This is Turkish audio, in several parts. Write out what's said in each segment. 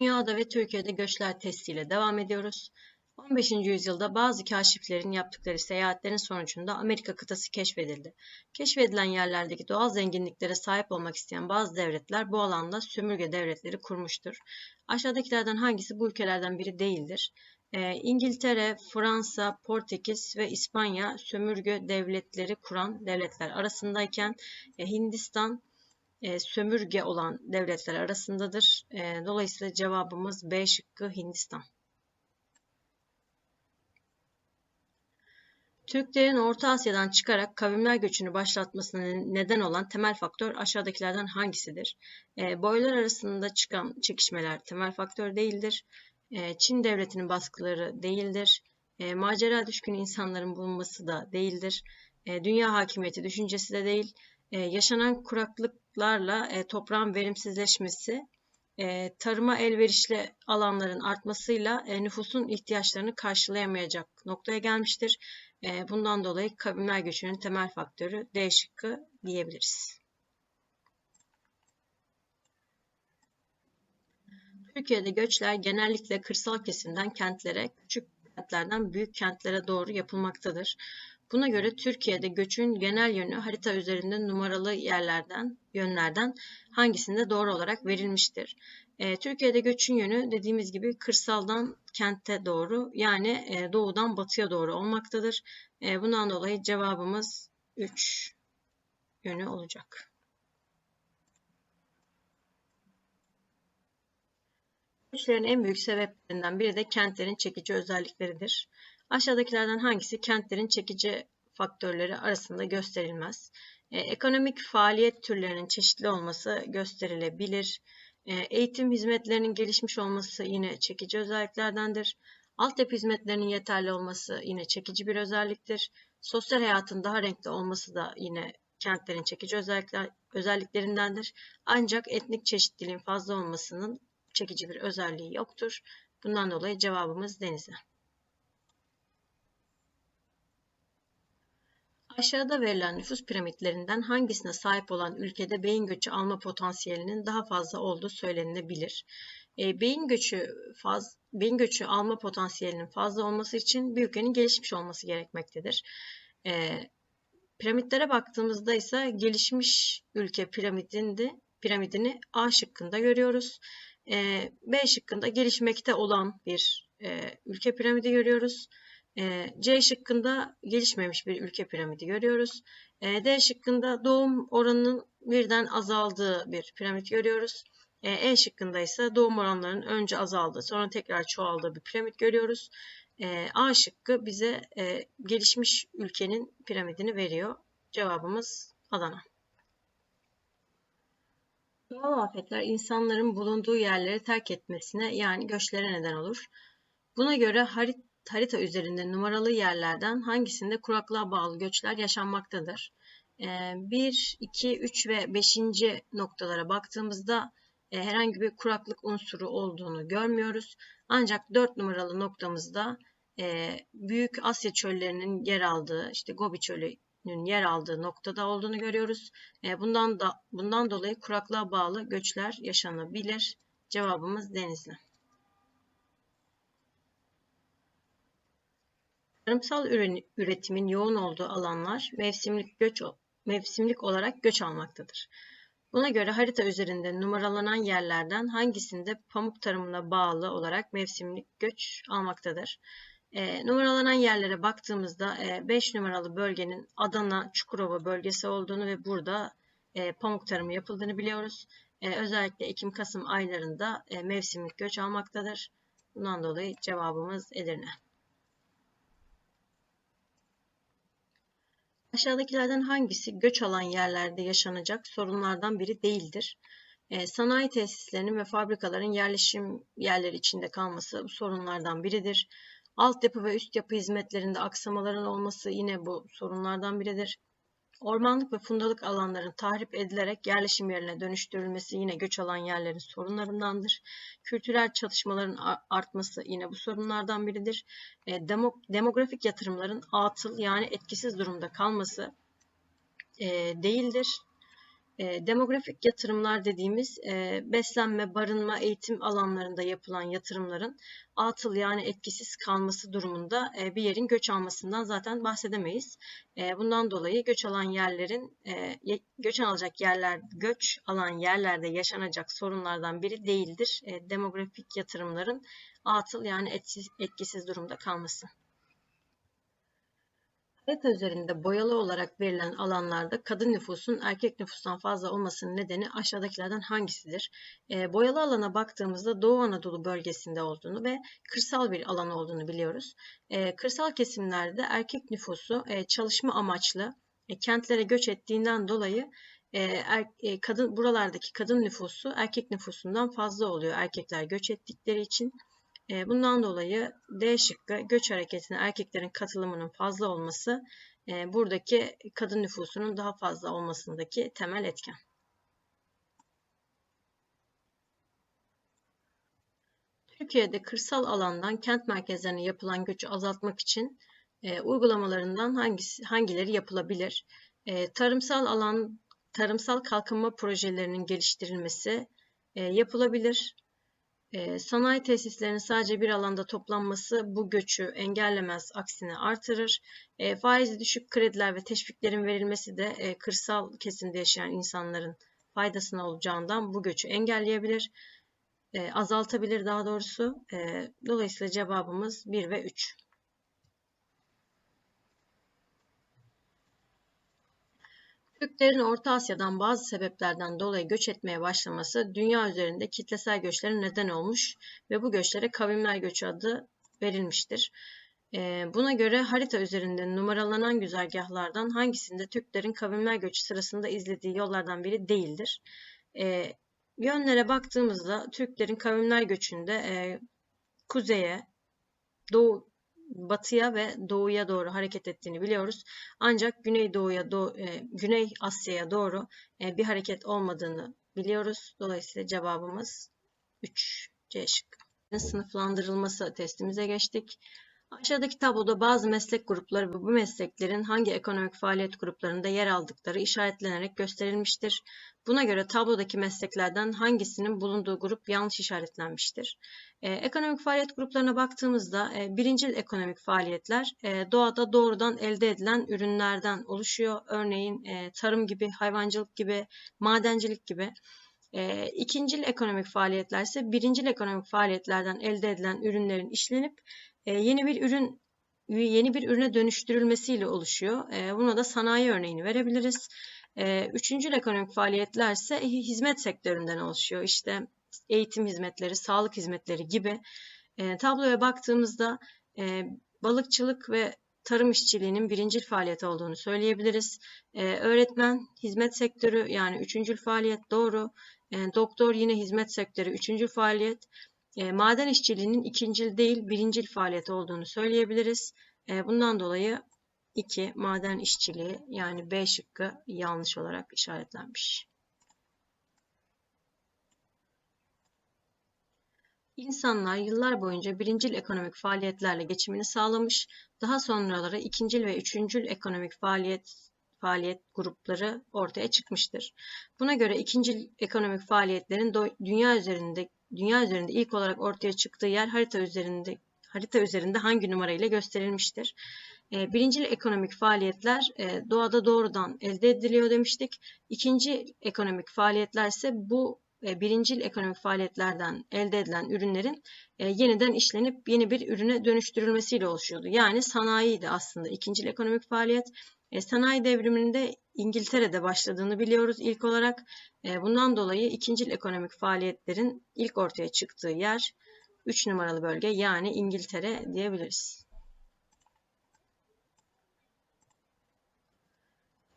Dünyada ve Türkiye'de göçler testiyle devam ediyoruz. 15. yüzyılda bazı kaşiflerin yaptıkları seyahatlerin sonucunda Amerika kıtası keşfedildi. Keşfedilen yerlerdeki doğal zenginliklere sahip olmak isteyen bazı devletler bu alanda sömürge devletleri kurmuştur. Aşağıdakilerden hangisi bu ülkelerden biri değildir? Ee, İngiltere, Fransa, Portekiz ve İspanya sömürge devletleri kuran devletler arasındayken e, Hindistan e, sömürge olan devletler arasındadır. E, dolayısıyla cevabımız B şıkkı Hindistan. Türklerin Orta Asya'dan çıkarak kavimler göçünü başlatmasına neden olan temel faktör aşağıdakilerden hangisidir? E, boylar arasında çıkan çekişmeler temel faktör değildir. E, Çin devletinin baskıları değildir. E, macera düşkün insanların bulunması da değildir. E, dünya hakimiyeti düşüncesi de değil. E, yaşanan kuraklıklarla e, toprağın verimsizleşmesi, e, tarıma elverişli alanların artmasıyla e, nüfusun ihtiyaçlarını karşılayamayacak noktaya gelmiştir. E, bundan dolayı kavimler göçünün temel faktörü D şıkkı diyebiliriz. Türkiye'de göçler genellikle kırsal kesimden kentlere, küçük kentlerden büyük kentlere doğru yapılmaktadır. Buna göre Türkiye'de göçün genel yönü harita üzerinde numaralı yerlerden, yönlerden hangisinde doğru olarak verilmiştir? E, Türkiye'de göçün yönü dediğimiz gibi kırsaldan kente doğru yani e, doğudan batıya doğru olmaktadır. E, bundan dolayı cevabımız 3 yönü olacak. Göçlerin en büyük sebeplerinden biri de kentlerin çekici özellikleridir. Aşağıdakilerden hangisi kentlerin çekici faktörleri arasında gösterilmez? E, ekonomik faaliyet türlerinin çeşitli olması gösterilebilir. E, eğitim hizmetlerinin gelişmiş olması yine çekici özelliklerdendir. Altyapı hizmetlerinin yeterli olması yine çekici bir özelliktir. Sosyal hayatın daha renkli olması da yine kentlerin çekici özellikler, özelliklerindendir. Ancak etnik çeşitliliğin fazla olmasının çekici bir özelliği yoktur. Bundan dolayı cevabımız Denizli. Aşağıda verilen nüfus piramitlerinden hangisine sahip olan ülkede beyin göçü alma potansiyelinin daha fazla olduğu söylenilebilir. E, beyin göçü faz, beyin göçü alma potansiyelinin fazla olması için bir ülkenin gelişmiş olması gerekmektedir. E, piramitlere baktığımızda ise gelişmiş ülke piramidinde, piramidini A şıkkında görüyoruz. E, B şıkkında gelişmekte olan bir e, ülke piramidi görüyoruz. E, C şıkkında gelişmemiş bir ülke piramidi görüyoruz. E, D şıkkında doğum oranının birden azaldığı bir piramit görüyoruz. E, e şıkkında ise doğum oranlarının önce azaldığı sonra tekrar çoğaldığı bir piramit görüyoruz. A şıkkı bize gelişmiş ülkenin piramidini veriyor. Cevabımız Adana. Doğal afetler insanların bulunduğu yerleri terk etmesine yani göçlere neden olur. Buna göre harit harita üzerinde numaralı yerlerden hangisinde kuraklığa bağlı göçler yaşanmaktadır? 1, 2, 3 ve 5. noktalara baktığımızda e, herhangi bir kuraklık unsuru olduğunu görmüyoruz. Ancak 4 numaralı noktamızda e, Büyük Asya çöllerinin yer aldığı, işte Gobi Çölü'nün yer aldığı noktada olduğunu görüyoruz. E, bundan da bundan dolayı kuraklığa bağlı göçler yaşanabilir. Cevabımız Denizli. Tarımsal üretimin yoğun olduğu alanlar mevsimlik göç mevsimlik olarak göç almaktadır. Buna göre harita üzerinde numaralanan yerlerden hangisinde pamuk tarımına bağlı olarak mevsimlik göç almaktadır? E, numaralanan yerlere baktığımızda 5 e, numaralı bölgenin Adana Çukurova bölgesi olduğunu ve burada e, pamuk tarımı yapıldığını biliyoruz. E, özellikle Ekim-Kasım aylarında e, mevsimlik göç almaktadır. Bundan dolayı cevabımız Edirne. Aşağıdakilerden hangisi göç alan yerlerde yaşanacak sorunlardan biri değildir? E, sanayi tesislerinin ve fabrikaların yerleşim yerleri içinde kalması bu sorunlardan biridir. Altyapı ve üst yapı hizmetlerinde aksamaların olması yine bu sorunlardan biridir. Ormanlık ve fundalık alanların tahrip edilerek yerleşim yerine dönüştürülmesi yine göç alan yerlerin sorunlarındandır. Kültürel çatışmaların artması yine bu sorunlardan biridir. E, demografik yatırımların atıl yani etkisiz durumda kalması e, değildir. E, demografik yatırımlar dediğimiz e, beslenme, barınma, eğitim alanlarında yapılan yatırımların atıl yani etkisiz kalması durumunda e, bir yerin göç almasından zaten bahsedemeyiz. E, bundan dolayı göç alan yerlerin e, göç alacak yerler göç alan yerlerde yaşanacak sorunlardan biri değildir. E, demografik yatırımların atıl yani etkisiz, durumda kalması. Harita üzerinde boyalı olarak verilen alanlarda kadın nüfusun erkek nüfustan fazla olmasının nedeni aşağıdakilerden hangisidir? E, boyalı alana baktığımızda Doğu Anadolu bölgesinde olduğunu ve kırsal bir alan olduğunu biliyoruz. E, kırsal kesimlerde erkek nüfusu e, çalışma amaçlı e, kentlere göç ettiğinden dolayı e, er, e, kadın buralardaki kadın nüfusu erkek nüfusundan fazla oluyor erkekler göç ettikleri için. E, bundan dolayı D şıkkı göç hareketine erkeklerin katılımının fazla olması e, buradaki kadın nüfusunun daha fazla olmasındaki temel etken. Türkiye'de kırsal alandan kent merkezlerine yapılan göçü azaltmak için e, uygulamalarından hangisi, hangileri yapılabilir? E, tarımsal alan, tarımsal kalkınma projelerinin geliştirilmesi yapılabilir. Ee, sanayi tesislerinin sadece bir alanda toplanması bu göçü engellemez, aksine artırır. E, faizi düşük krediler ve teşviklerin verilmesi de e, kırsal kesimde yaşayan insanların faydasına olacağından bu göçü engelleyebilir, e, azaltabilir daha doğrusu. E, dolayısıyla cevabımız 1 ve 3. Türklerin Orta Asya'dan bazı sebeplerden dolayı göç etmeye başlaması dünya üzerinde kitlesel göçlerin neden olmuş ve bu göçlere kavimler göçü adı verilmiştir. Ee, buna göre harita üzerinde numaralanan güzergahlardan hangisinde Türklerin kavimler göçü sırasında izlediği yollardan biri değildir? Ee, yönlere baktığımızda Türklerin kavimler göçünde e, kuzeye, doğu, batıya ve doğuya doğru hareket ettiğini biliyoruz. Ancak Güneydoğu'ya, doğu, e, Güney Asya'ya doğru e, bir hareket olmadığını biliyoruz. Dolayısıyla cevabımız 3 C şıkkı. Sınıflandırılması testimize geçtik. Aşağıdaki tabloda bazı meslek grupları ve bu mesleklerin hangi ekonomik faaliyet gruplarında yer aldıkları işaretlenerek gösterilmiştir. Buna göre tablodaki mesleklerden hangisinin bulunduğu grup yanlış işaretlenmiştir. Ee, ekonomik faaliyet gruplarına baktığımızda e, birincil ekonomik faaliyetler e, doğada doğrudan elde edilen ürünlerden oluşuyor. Örneğin e, tarım gibi, hayvancılık gibi, madencilik gibi. E, ikincil ekonomik faaliyetler ise birincil ekonomik faaliyetlerden elde edilen ürünlerin işlenip e, yeni bir ürün yeni bir ürüne dönüştürülmesiyle oluşuyor. E, buna da sanayi örneğini verebiliriz. E, üçüncü ekonomik faaliyetler ise hizmet sektöründen oluşuyor. İşte eğitim hizmetleri, sağlık hizmetleri gibi. tabloya baktığımızda balıkçılık ve tarım işçiliğinin birincil faaliyet olduğunu söyleyebiliriz. öğretmen, hizmet sektörü yani üçüncül faaliyet doğru. doktor yine hizmet sektörü üçüncül faaliyet. E, maden işçiliğinin ikincil değil birincil faaliyet olduğunu söyleyebiliriz. E, bundan dolayı 2 maden işçiliği yani B şıkkı yanlış olarak işaretlenmiş. İnsanlar yıllar boyunca birincil ekonomik faaliyetlerle geçimini sağlamış, daha sonraları ikincil ve üçüncül ekonomik faaliyet faaliyet grupları ortaya çıkmıştır. Buna göre ikincil ekonomik faaliyetlerin dünya üzerinde dünya üzerinde ilk olarak ortaya çıktığı yer harita üzerinde harita üzerinde hangi numarayla gösterilmiştir? E, birinci ekonomik faaliyetler e, doğada doğrudan elde ediliyor demiştik. İkinci ekonomik faaliyetler ise bu e, birincil ekonomik faaliyetlerden elde edilen ürünlerin e, yeniden işlenip yeni bir ürüne dönüştürülmesiyle oluşuyordu. Yani sanayiydi aslında ikinci ekonomik faaliyet. E, sanayi devriminde İngiltere'de başladığını biliyoruz ilk olarak. E, bundan dolayı ikinci ekonomik faaliyetlerin ilk ortaya çıktığı yer 3 numaralı bölge yani İngiltere diyebiliriz.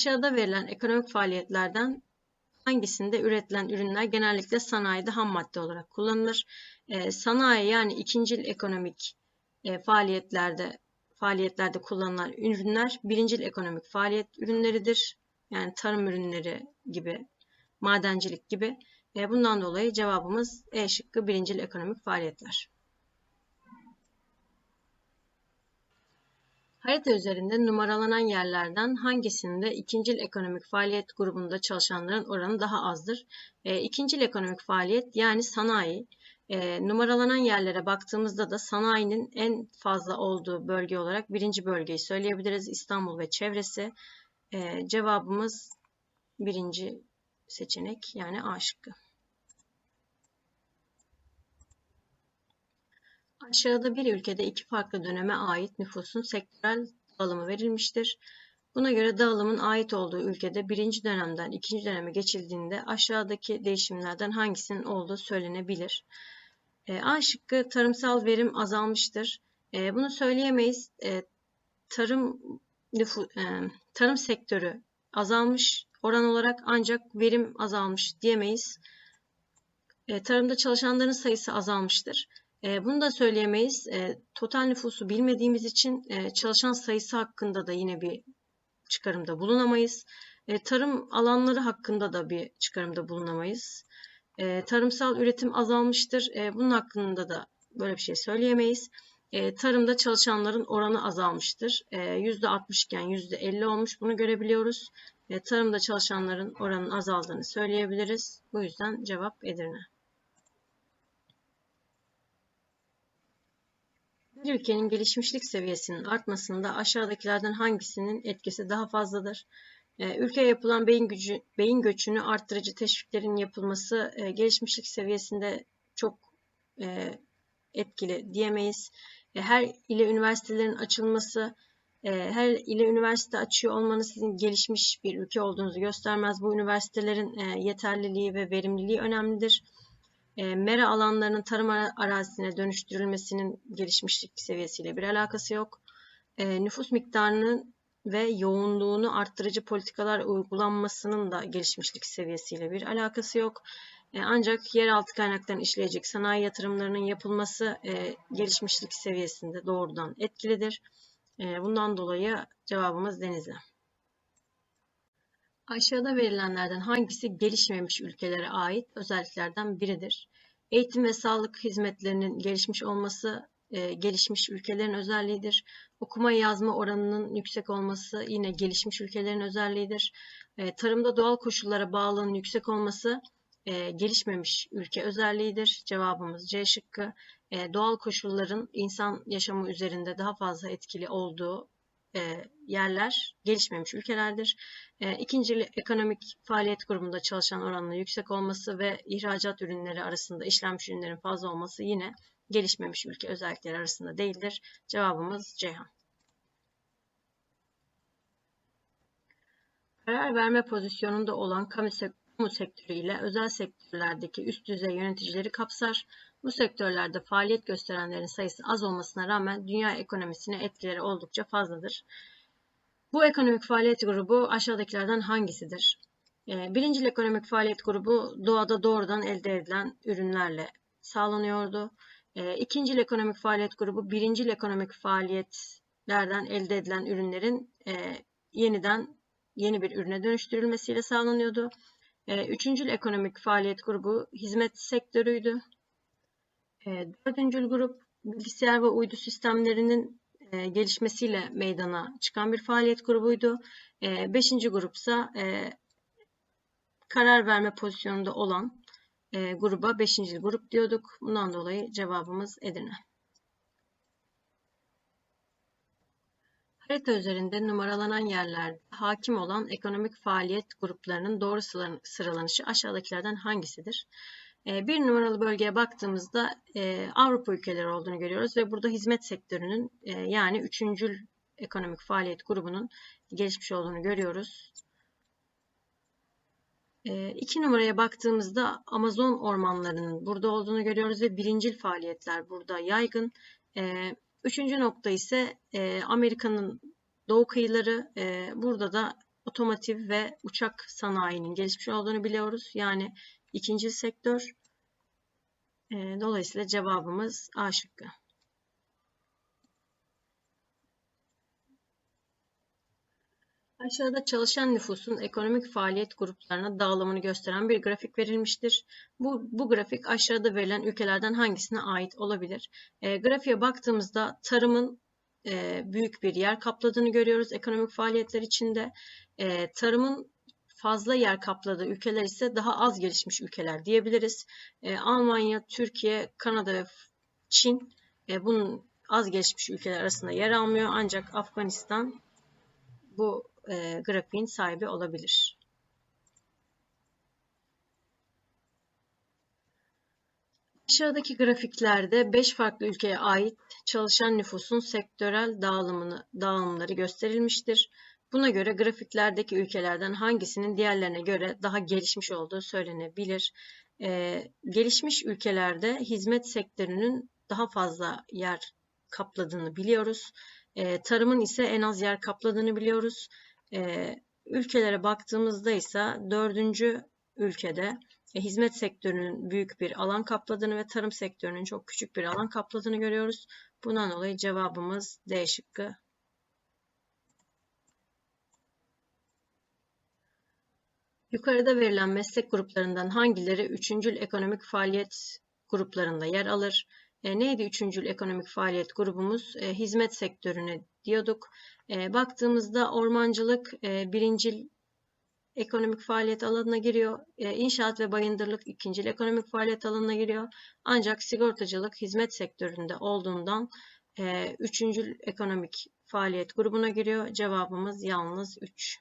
Aşağıda verilen ekonomik faaliyetlerden hangisinde üretilen ürünler genellikle sanayide ham madde olarak kullanılır? E, sanayi yani ikincil ekonomik e, faaliyetlerde faaliyetlerde kullanılan ürünler birincil ekonomik faaliyet ürünleridir. Yani tarım ürünleri gibi, madencilik gibi. E, bundan dolayı cevabımız E şıkkı birincil ekonomik faaliyetler. Harita üzerinde numaralanan yerlerden hangisinde ikincil ekonomik faaliyet grubunda çalışanların oranı daha azdır? E, ikincil ekonomik faaliyet yani sanayi. E, numaralanan yerlere baktığımızda da sanayinin en fazla olduğu bölge olarak birinci bölgeyi söyleyebiliriz. İstanbul ve çevresi. E, cevabımız birinci seçenek yani A şıkkı. Aşağıda bir ülkede iki farklı döneme ait nüfusun sektörel dağılımı verilmiştir. Buna göre dağılımın ait olduğu ülkede birinci dönemden ikinci döneme geçildiğinde aşağıdaki değişimlerden hangisinin olduğu söylenebilir. E, A şıkkı tarımsal verim azalmıştır. E, bunu söyleyemeyiz. E, tarım e, tarım sektörü azalmış oran olarak ancak verim azalmış diyemeyiz. E, tarımda çalışanların sayısı azalmıştır. E, bunu da söyleyemeyiz. E, total nüfusu bilmediğimiz için çalışan sayısı hakkında da yine bir çıkarımda bulunamayız. Tarım alanları hakkında da bir çıkarımda bulunamayız. Tarımsal üretim azalmıştır. Bunun hakkında da böyle bir şey söyleyemeyiz. E, tarımda çalışanların oranı azalmıştır. E, %60 iken %50 olmuş. Bunu görebiliyoruz. Tarımda çalışanların oranın azaldığını söyleyebiliriz. Bu yüzden cevap Edirne. Bir ülkenin gelişmişlik seviyesinin artmasında aşağıdakilerden hangisinin etkisi daha fazladır? E, ülkeye yapılan beyin, gücü, beyin göçünü arttırıcı teşviklerin yapılması e, gelişmişlik seviyesinde çok e, etkili diyemeyiz. Her ile üniversitelerin açılması, e, her ile üniversite açıyor olmanız sizin gelişmiş bir ülke olduğunuzu göstermez. Bu üniversitelerin e, yeterliliği ve verimliliği önemlidir. E, mera alanlarının tarım arazisine dönüştürülmesinin gelişmişlik seviyesiyle bir alakası yok. Nüfus miktarının ve yoğunluğunu arttırıcı politikalar uygulanmasının da gelişmişlik seviyesiyle bir alakası yok. E, ancak yeraltı kaynaklarını işleyecek sanayi yatırımlarının yapılması e, gelişmişlik seviyesinde doğrudan etkilidir. E, bundan dolayı cevabımız Denizli. Aşağıda verilenlerden hangisi gelişmemiş ülkelere ait özelliklerden biridir? Eğitim ve sağlık hizmetlerinin gelişmiş olması gelişmiş ülkelerin özelliğidir. Okuma yazma oranının yüksek olması yine gelişmiş ülkelerin özelliğidir. Tarımda doğal koşullara bağlılığın yüksek olması e, gelişmemiş ülke özelliğidir. Cevabımız C şıkkı. E, doğal koşulların insan yaşamı üzerinde daha fazla etkili olduğu e, yerler gelişmemiş ülkelerdir. E, ikinci ekonomik faaliyet grubunda çalışan oranının yüksek olması ve ihracat ürünleri arasında işlenmiş ürünlerin fazla olması yine gelişmemiş ülke özellikleri arasında değildir. Cevabımız Ceyhan. Karar verme pozisyonunda olan kamu sektörü ile özel sektörlerdeki üst düzey yöneticileri kapsar. Bu sektörlerde faaliyet gösterenlerin sayısı az olmasına rağmen dünya ekonomisine etkileri oldukça fazladır. Bu ekonomik faaliyet grubu aşağıdakilerden hangisidir? Ee, Birinci ekonomik faaliyet grubu doğada doğrudan elde edilen ürünlerle sağlanıyordu. Ee, ikinci ekonomik faaliyet grubu birinci ekonomik faaliyetlerden elde edilen ürünlerin e, yeniden yeni bir ürüne dönüştürülmesiyle sağlanıyordu. Ee, üçüncü ekonomik faaliyet grubu hizmet sektörüydü. E, dördüncül grup bilgisayar ve uydu sistemlerinin e, gelişmesiyle meydana çıkan bir faaliyet grubuydu. E, beşinci grupsa e, karar verme pozisyonunda olan e, gruba beşinci grup diyorduk. Bundan dolayı cevabımız Edirne. Harita üzerinde numaralanan yerlerde hakim olan ekonomik faaliyet gruplarının doğru sıralanışı aşağıdakilerden hangisidir? Ee, bir numaralı bölgeye baktığımızda e, Avrupa ülkeleri olduğunu görüyoruz ve burada hizmet sektörünün e, yani üçüncül ekonomik faaliyet grubunun gelişmiş olduğunu görüyoruz. E, iki numaraya baktığımızda Amazon ormanlarının burada olduğunu görüyoruz ve birincil faaliyetler burada yaygın. Üçüncü nokta ise Amerika'nın doğu kıyıları. Burada da otomotiv ve uçak sanayinin gelişmiş olduğunu biliyoruz. Yani ikinci sektör. E, dolayısıyla cevabımız A şıkkı. Aşağıda çalışan nüfusun ekonomik faaliyet gruplarına dağılımını gösteren bir grafik verilmiştir. Bu, bu grafik aşağıda verilen ülkelerden hangisine ait olabilir? E, grafiğe baktığımızda tarımın e, büyük bir yer kapladığını görüyoruz ekonomik faaliyetler içinde. E, tarımın fazla yer kapladığı ülkeler ise daha az gelişmiş ülkeler diyebiliriz. E, Almanya, Türkiye, Kanada ve Çin e, bunun az gelişmiş ülkeler arasında yer almıyor ancak Afganistan bu e, grafiğin sahibi olabilir. Aşağıdaki grafiklerde 5 farklı ülkeye ait çalışan nüfusun sektörel dağılımını, dağılımları gösterilmiştir. Buna göre grafiklerdeki ülkelerden hangisinin diğerlerine göre daha gelişmiş olduğu söylenebilir. Ee, gelişmiş ülkelerde hizmet sektörünün daha fazla yer kapladığını biliyoruz. Ee, tarımın ise en az yer kapladığını biliyoruz. Ee, ülkelere baktığımızda ise dördüncü ülkede e, hizmet sektörünün büyük bir alan kapladığını ve tarım sektörünün çok küçük bir alan kapladığını görüyoruz. Bundan dolayı cevabımız D şıkkı. Yukarıda verilen meslek gruplarından hangileri üçüncül ekonomik faaliyet gruplarında yer alır? E, neydi üçüncül ekonomik faaliyet grubumuz? E, hizmet sektörüne diyorduk. E, baktığımızda ormancılık e, birincil ekonomik faaliyet alanına giriyor. E, inşaat ve bayındırlık ikincil ekonomik faaliyet alanına giriyor. Ancak sigortacılık hizmet sektöründe olduğundan e, üçüncül ekonomik faaliyet grubuna giriyor. Cevabımız yalnız 3.